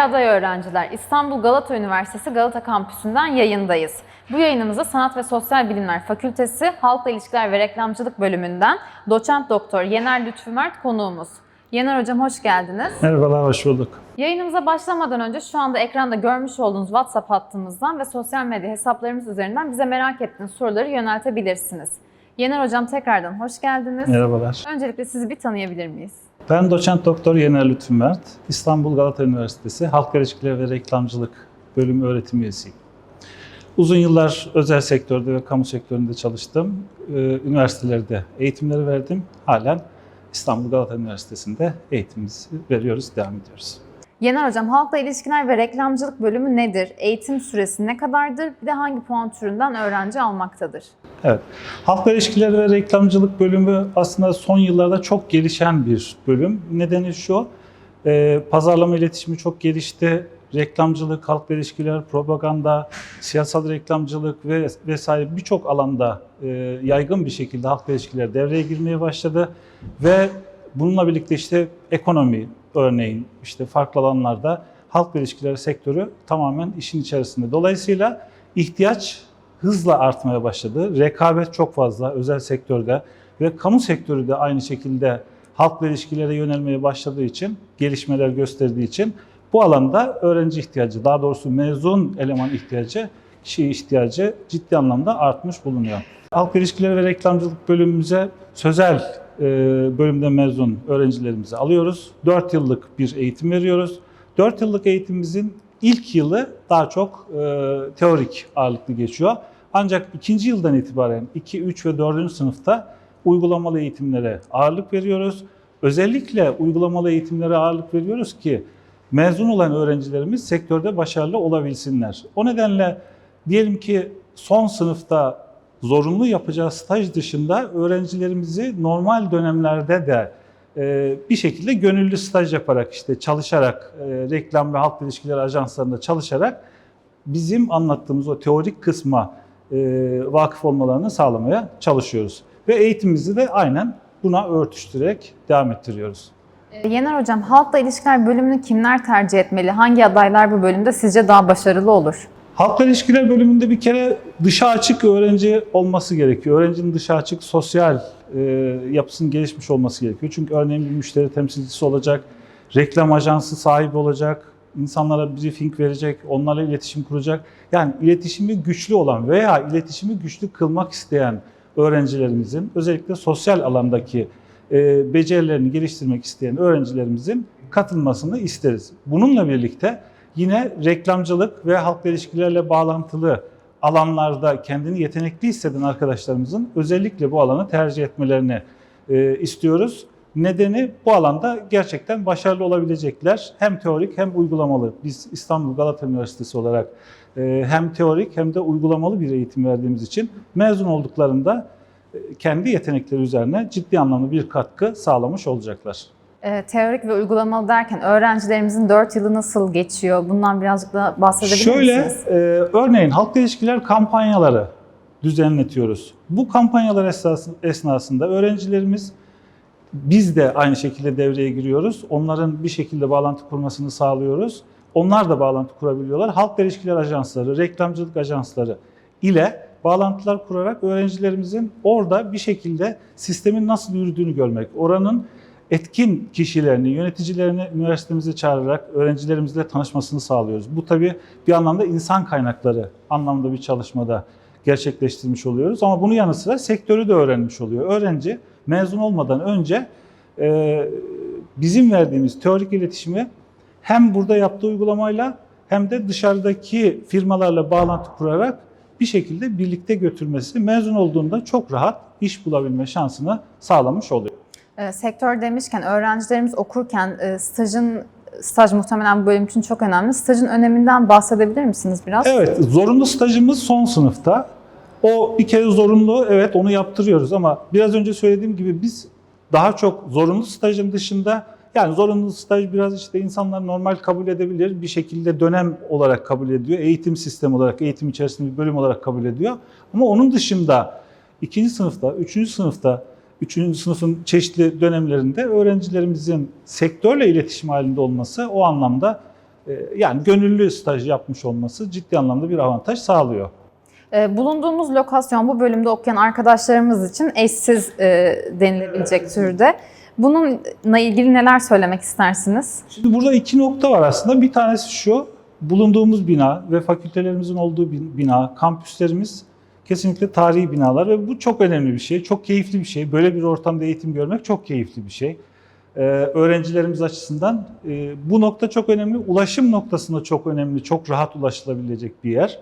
Değerli aday öğrenciler, İstanbul Galata Üniversitesi Galata Kampüsü'nden yayındayız. Bu yayınımızda Sanat ve Sosyal Bilimler Fakültesi Halkla İlişkiler ve Reklamcılık bölümünden doçent doktor Yener Lütfü Mert konuğumuz. Yener Hocam hoş geldiniz. Merhabalar, hoş bulduk. Yayınımıza başlamadan önce şu anda ekranda görmüş olduğunuz WhatsApp hattımızdan ve sosyal medya hesaplarımız üzerinden bize merak ettiğiniz soruları yöneltebilirsiniz. Yener Hocam tekrardan hoş geldiniz. Merhabalar. Öncelikle sizi bir tanıyabilir miyiz? Ben doçent doktor Yener Lütfü Mert. İstanbul Galata Üniversitesi Halk İlişkileri ve Reklamcılık bölümü öğretim üyesiyim. Uzun yıllar özel sektörde ve kamu sektöründe çalıştım. Ee, Üniversitelerde eğitimleri verdim. Halen İstanbul Galata Üniversitesi'nde eğitimimizi veriyoruz, devam ediyoruz. Yener Hocam, halkla ilişkiler ve reklamcılık bölümü nedir? Eğitim süresi ne kadardır? Bir de hangi puan türünden öğrenci almaktadır? Evet. Halkla ilişkileri ve reklamcılık bölümü aslında son yıllarda çok gelişen bir bölüm. Nedeni şu, e, pazarlama iletişimi çok gelişti. Reklamcılık, halkla ilişkiler, propaganda, siyasal reklamcılık ve vesaire birçok alanda e, yaygın bir şekilde halkla ilişkiler devreye girmeye başladı ve bununla birlikte işte ekonomi örneğin işte farklı alanlarda halkla ilişkiler sektörü tamamen işin içerisinde. Dolayısıyla ihtiyaç hızla artmaya başladı. Rekabet çok fazla özel sektörde ve kamu sektörü de aynı şekilde halkla ilişkilere yönelmeye başladığı için, gelişmeler gösterdiği için bu alanda öğrenci ihtiyacı, daha doğrusu mezun eleman ihtiyacı, kişi ihtiyacı ciddi anlamda artmış bulunuyor. Halk ilişkileri ve reklamcılık bölümümüze sözel e, bölümde mezun öğrencilerimizi alıyoruz. 4 yıllık bir eğitim veriyoruz. 4 yıllık eğitimimizin ilk yılı daha çok e, teorik ağırlıklı geçiyor. Ancak ikinci yıldan itibaren 2, 3 ve 4. sınıfta uygulamalı eğitimlere ağırlık veriyoruz. Özellikle uygulamalı eğitimlere ağırlık veriyoruz ki mezun olan öğrencilerimiz sektörde başarılı olabilsinler. O nedenle diyelim ki son sınıfta zorunlu yapacağı staj dışında öğrencilerimizi normal dönemlerde de e, bir şekilde gönüllü staj yaparak işte çalışarak e, reklam ve halk ilişkileri ajanslarında çalışarak bizim anlattığımız o teorik kısma e, vakıf olmalarını sağlamaya çalışıyoruz. Ve eğitimimizi de aynen buna örtüştürerek devam ettiriyoruz. Yener Hocam, halkla ilişkiler bölümünü kimler tercih etmeli? Hangi adaylar bu bölümde sizce daha başarılı olur? Halkla ilişkiler bölümünde bir kere dışa açık öğrenci olması gerekiyor. Öğrencinin dışa açık sosyal e, yapısının gelişmiş olması gerekiyor. Çünkü örneğin bir müşteri temsilcisi olacak, reklam ajansı sahibi olacak, insanlara briefing verecek, onlarla iletişim kuracak. Yani iletişimi güçlü olan veya iletişimi güçlü kılmak isteyen öğrencilerimizin özellikle sosyal alandaki e, becerilerini geliştirmek isteyen öğrencilerimizin katılmasını isteriz. Bununla birlikte yine reklamcılık ve halkla ilişkilerle bağlantılı alanlarda kendini yetenekli hisseden arkadaşlarımızın özellikle bu alanı tercih etmelerini e, istiyoruz. Nedeni bu alanda gerçekten başarılı olabilecekler. Hem teorik hem uygulamalı. Biz İstanbul Galata Üniversitesi olarak e, hem teorik hem de uygulamalı bir eğitim verdiğimiz için mezun olduklarında e, kendi yetenekleri üzerine ciddi anlamda bir katkı sağlamış olacaklar. Ee, teorik ve uygulamalı derken öğrencilerimizin 4 yılı nasıl geçiyor? Bundan birazcık da bahsedebilir Şöyle, misiniz? e, örneğin halkla ilişkiler kampanyaları düzenletiyoruz. Bu kampanyalar esnası- esnasında öğrencilerimiz biz de aynı şekilde devreye giriyoruz. Onların bir şekilde bağlantı kurmasını sağlıyoruz. Onlar da bağlantı kurabiliyorlar. Halkla ilişkiler ajansları, reklamcılık ajansları ile bağlantılar kurarak öğrencilerimizin orada bir şekilde sistemin nasıl yürüdüğünü görmek, oranın etkin kişilerini, yöneticilerini üniversitemize çağırarak öğrencilerimizle tanışmasını sağlıyoruz. Bu tabii bir anlamda insan kaynakları anlamda bir çalışmada gerçekleştirmiş oluyoruz. Ama bunun yanı sıra sektörü de öğrenmiş oluyor. Öğrenci mezun olmadan önce e, bizim verdiğimiz teorik iletişimi hem burada yaptığı uygulamayla hem de dışarıdaki firmalarla bağlantı kurarak bir şekilde birlikte götürmesi mezun olduğunda çok rahat iş bulabilme şansını sağlamış oluyor. Ee, sektör demişken öğrencilerimiz okurken e, stajın staj muhtemelen bu bölüm için çok önemli. Stajın öneminden bahsedebilir misiniz biraz? Evet, zorunlu stajımız son sınıfta. O bir kere zorunlu, evet onu yaptırıyoruz ama biraz önce söylediğim gibi biz daha çok zorunlu stajın dışında yani zorunlu staj biraz işte insanlar normal kabul edebilir. Bir şekilde dönem olarak kabul ediyor. Eğitim sistemi olarak, eğitim içerisinde bir bölüm olarak kabul ediyor. Ama onun dışında ikinci sınıfta, üçüncü sınıfta, üçüncü sınıfın çeşitli dönemlerinde öğrencilerimizin sektörle iletişim halinde olması o anlamda e, yani gönüllü staj yapmış olması ciddi anlamda bir avantaj sağlıyor. Ee, Bulunduğumuz lokasyon bu bölümde okuyan arkadaşlarımız için eşsiz e, denilebilecek türde. Bununla ilgili neler söylemek istersiniz? Şimdi burada iki nokta var aslında. Bir tanesi şu, bulunduğumuz bina ve fakültelerimizin olduğu bin- bina, kampüslerimiz kesinlikle tarihi binalar ve bu çok önemli bir şey, çok keyifli bir şey. Böyle bir ortamda eğitim görmek çok keyifli bir şey. Ee, öğrencilerimiz açısından e, bu nokta çok önemli. Ulaşım noktasında çok önemli, çok rahat ulaşılabilecek bir yer.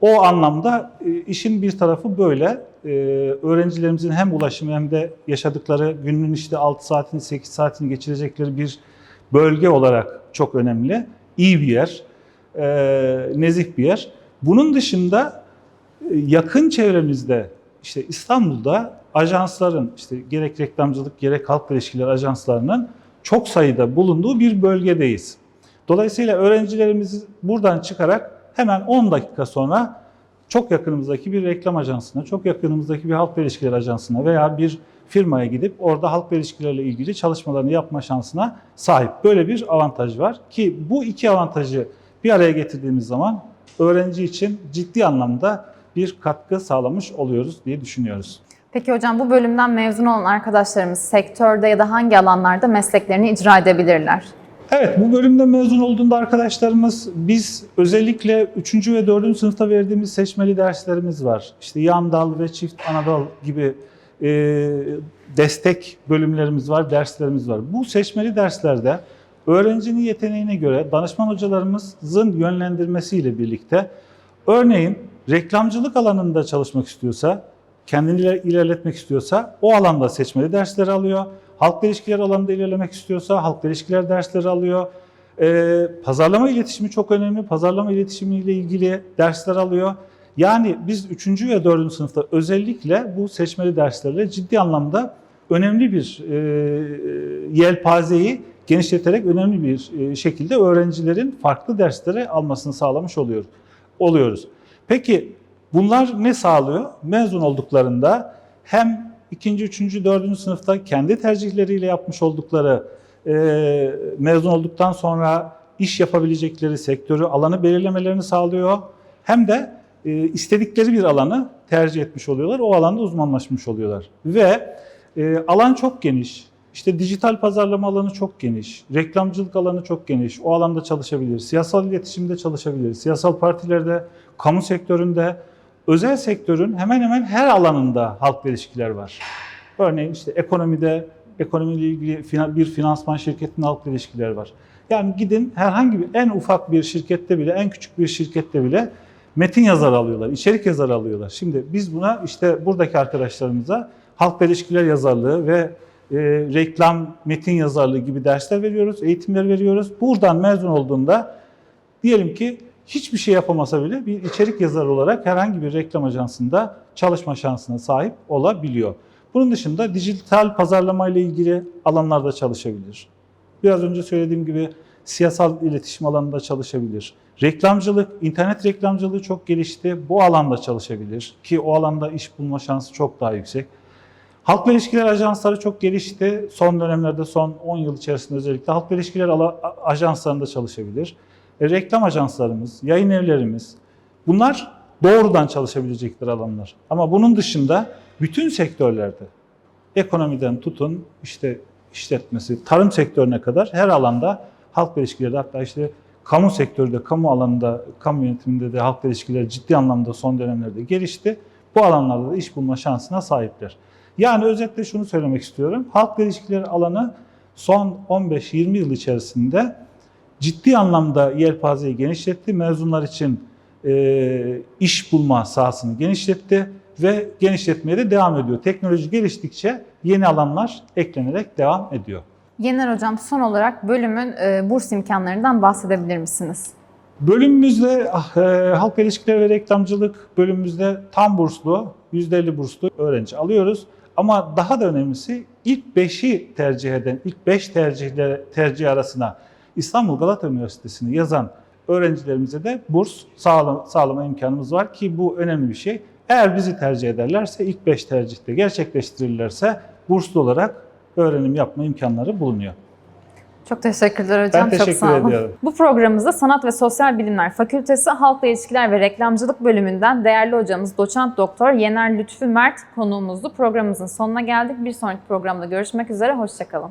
O anlamda e, işin bir tarafı böyle. E, öğrencilerimizin hem ulaşımı hem de yaşadıkları günün işte 6 saatini 8 saatini geçirecekleri bir bölge olarak çok önemli. İyi bir yer, e, nezih bir yer. Bunun dışında yakın çevremizde işte İstanbul'da ajansların işte gerek reklamcılık gerek halk ilişkileri ajanslarının çok sayıda bulunduğu bir bölgedeyiz. Dolayısıyla öğrencilerimiz buradan çıkarak hemen 10 dakika sonra çok yakınımızdaki bir reklam ajansına, çok yakınımızdaki bir halk ilişkileri ajansına veya bir firmaya gidip orada halk ilişkileriyle ilgili çalışmalarını yapma şansına sahip. Böyle bir avantaj var ki bu iki avantajı bir araya getirdiğimiz zaman öğrenci için ciddi anlamda bir katkı sağlamış oluyoruz diye düşünüyoruz. Peki hocam bu bölümden mezun olan arkadaşlarımız sektörde ya da hangi alanlarda mesleklerini icra edebilirler? Evet, bu bölümde mezun olduğunda arkadaşlarımız biz özellikle 3. ve 4. sınıfta verdiğimiz seçmeli derslerimiz var. İşte yan dal ve çift ana dal gibi e, destek bölümlerimiz var, derslerimiz var. Bu seçmeli derslerde öğrencinin yeteneğine göre danışman hocalarımızın yönlendirmesiyle birlikte örneğin reklamcılık alanında çalışmak istiyorsa, kendini iler- ilerletmek istiyorsa o alanda seçmeli dersleri alıyor. Halkla ilişkiler alanında ilerlemek istiyorsa halkla ilişkiler dersleri alıyor. Ee, pazarlama iletişimi çok önemli. Pazarlama iletişimiyle ilgili dersler alıyor. Yani biz 3. ve 4. sınıfta özellikle bu seçmeli derslerle ciddi anlamda önemli bir e, yelpazeyi genişleterek önemli bir e, şekilde öğrencilerin farklı dersleri almasını sağlamış oluyor, oluyoruz. Peki bunlar ne sağlıyor? Mezun olduklarında hem ikinci, üçüncü, dördüncü sınıfta kendi tercihleriyle yapmış oldukları e, mezun olduktan sonra iş yapabilecekleri sektörü, alanı belirlemelerini sağlıyor. Hem de e, istedikleri bir alanı tercih etmiş oluyorlar. O alanda uzmanlaşmış oluyorlar. Ve e, alan çok geniş. İşte dijital pazarlama alanı çok geniş. Reklamcılık alanı çok geniş. O alanda çalışabilir. Siyasal iletişimde çalışabilir. Siyasal partilerde, kamu sektöründe, özel sektörün hemen hemen her alanında halk ilişkiler var. Örneğin işte ekonomide, ekonomiyle ilgili bir finansman şirketinin halk ilişkiler var. Yani gidin herhangi bir en ufak bir şirkette bile, en küçük bir şirkette bile metin yazarı alıyorlar, içerik yazarı alıyorlar. Şimdi biz buna işte buradaki arkadaşlarımıza halk ilişkiler yazarlığı ve e, reklam, metin yazarlığı gibi dersler veriyoruz, eğitimler veriyoruz. Buradan mezun olduğunda diyelim ki hiçbir şey yapamasa bile bir içerik yazarı olarak herhangi bir reklam ajansında çalışma şansına sahip olabiliyor. Bunun dışında dijital pazarlama ile ilgili alanlarda çalışabilir. Biraz önce söylediğim gibi siyasal iletişim alanında çalışabilir. Reklamcılık, internet reklamcılığı çok gelişti. Bu alanda çalışabilir ki o alanda iş bulma şansı çok daha yüksek. Halkla ilişkiler ajansları çok gelişti. Son dönemlerde, son 10 yıl içerisinde özellikle halkla ilişkiler ajanslarında çalışabilir. E, reklam ajanslarımız, yayın evlerimiz bunlar doğrudan çalışabilecekleri alanlar. Ama bunun dışında bütün sektörlerde ekonomiden tutun işte işletmesi, tarım sektörüne kadar her alanda halk ilişkileri hatta işte kamu sektörde, kamu alanında, kamu yönetiminde de halk ilişkileri ciddi anlamda son dönemlerde gelişti. Bu alanlarda da iş bulma şansına sahipler. Yani özetle şunu söylemek istiyorum. Halk ilişkileri alanı son 15-20 yıl içerisinde ciddi anlamda yelpazeyi genişletti. Mezunlar için e, iş bulma sahasını genişletti ve genişletmeye de devam ediyor. Teknoloji geliştikçe yeni alanlar eklenerek devam ediyor. Yener hocam son olarak bölümün e, burs imkanlarından bahsedebilir misiniz? Bölümümüzde ah, e, halk ilişkileri ve reklamcılık bölümümüzde tam burslu, %50 burslu öğrenci alıyoruz. Ama daha da önemlisi ilk 5'i tercih eden, ilk 5 tercihle, tercih arasına İstanbul Galata Üniversitesi'ni yazan öğrencilerimize de burs sağlama, sağlama imkanımız var ki bu önemli bir şey. Eğer bizi tercih ederlerse, ilk 5 tercihte gerçekleştirirlerse burslu olarak öğrenim yapma imkanları bulunuyor. Çok teşekkürler hocam. Ben Çok teşekkür sağ olun. ediyorum. Bu programımızda Sanat ve Sosyal Bilimler Fakültesi Halkla İlişkiler ve Reklamcılık bölümünden değerli hocamız Doçent Doktor Yener Lütfü Mert konuğumuzdu. Programımızın sonuna geldik. Bir sonraki programda görüşmek üzere. Hoşçakalın.